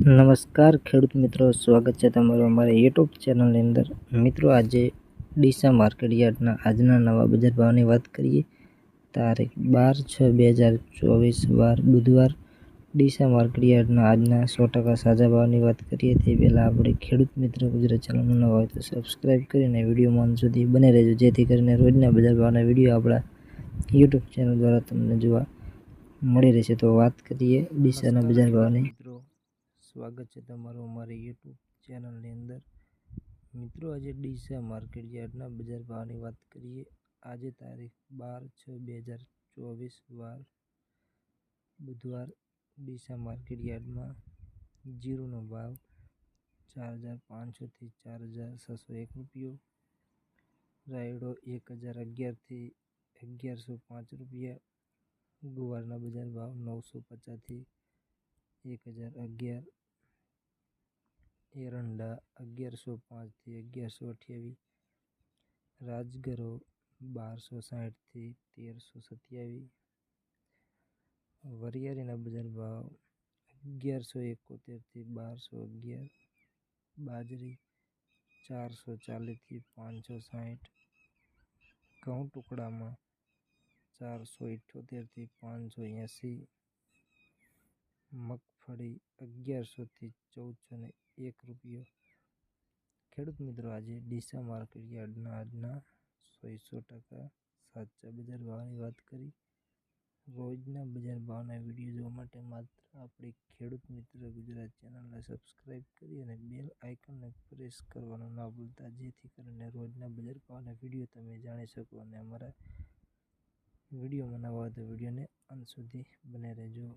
નમસ્કાર ખેડૂત મિત્રો, સ્વાગત છે તમારું અમારા યુટ્યુબ ચેનલની અંદર. મિત્રો, આજે ડીસા માર્કેટ યાર્ડના આજના નવા બજાર ભાવની વાત કરીએ. તારીખ બાર છ બે હજાર ચોવીસ વાર બુધવાર ડીસા માર્કેટ યાર્ડના આજના સો ટકા સાજા ભાવની વાત કરીએ. તે પહેલાં આપણે ખેડૂત મિત્ર ગુજરાત ચેનલનું નવા હોય તો સબસ્ક્રાઈબ કરીને વીડિયો અંત સુધી બને રહેજો. જેથી કરીને રોજના બજાર ભાવના વીડિયો આપણા યુટ્યુબ ચેનલ દ્વારા તમને જોવા મળી રહેશે. તો વાત કરીએ ડીસાના બજાર ભાવની. મિત્રો સ્વાગત છે તમારું અમારી યુટ્યુબ ચેનલની અંદર. મિત્રો, આજે ડીસા માર્કેટ યાર્ડના બજાર ભાવની વાત કરીએ. આજે તારીખ બાર છ બે હજાર ચોવીસ, વાર બુધવાર ડીસા માર્કેટ યાર્ડમાં જીરુનો ભાવ ચાર હજાર પાંચસોથી ચાર હજાર છસો એક રૂપિયો. રાયડો એક હજાર અગિયારથી અગિયારસો પાંચ રૂપિયા. ગુવારના બજાર ભાવ નવસો પચાસથી એક હજાર અગિયાર, એરંડા અગિયારસો પાંચથી અગિયારસો અઠ્યાવીસ, રાજગરો બારસો સાઠથી તેરસો સત્યાવીસ, વરિયાળીના બજાર ભાવ અગિયારસો એકોતેરથી બારસો અગિયાર, બાજરી ચારસો ચાલીસથી પાંચસો સાઠ, ઘઉં ટુકડામાં ચારસો ઇઠ્ઠોતેરથી પાંચસો એંસી મગફળી અગિયારસોથી ચૌદસો ને એક રૂપિયો. ખેડૂત મિત્રો, આજે ડીસા માર્કેટ યાર્ડના આજના સોયસો ટકા સાચા બજાર ભાવની વાત કરી. રોજના બજાર ભાવના વીડિયો જોવા માટે માત્ર આપણી ખેડૂત મિત્ર ગુજરાત ચેનલને સબસ્ક્રાઈબ કરી અને બેલ આઇકનને પ્રેસ કરવાનું ના ભૂલતા, જેથી કરીને રોજના બજાર ભાવના વીડિયો તમે જાણી શકો અને અમારા વિડીયોમાં નવા તો વિડીયોને અંત સુધી બને રહેજો.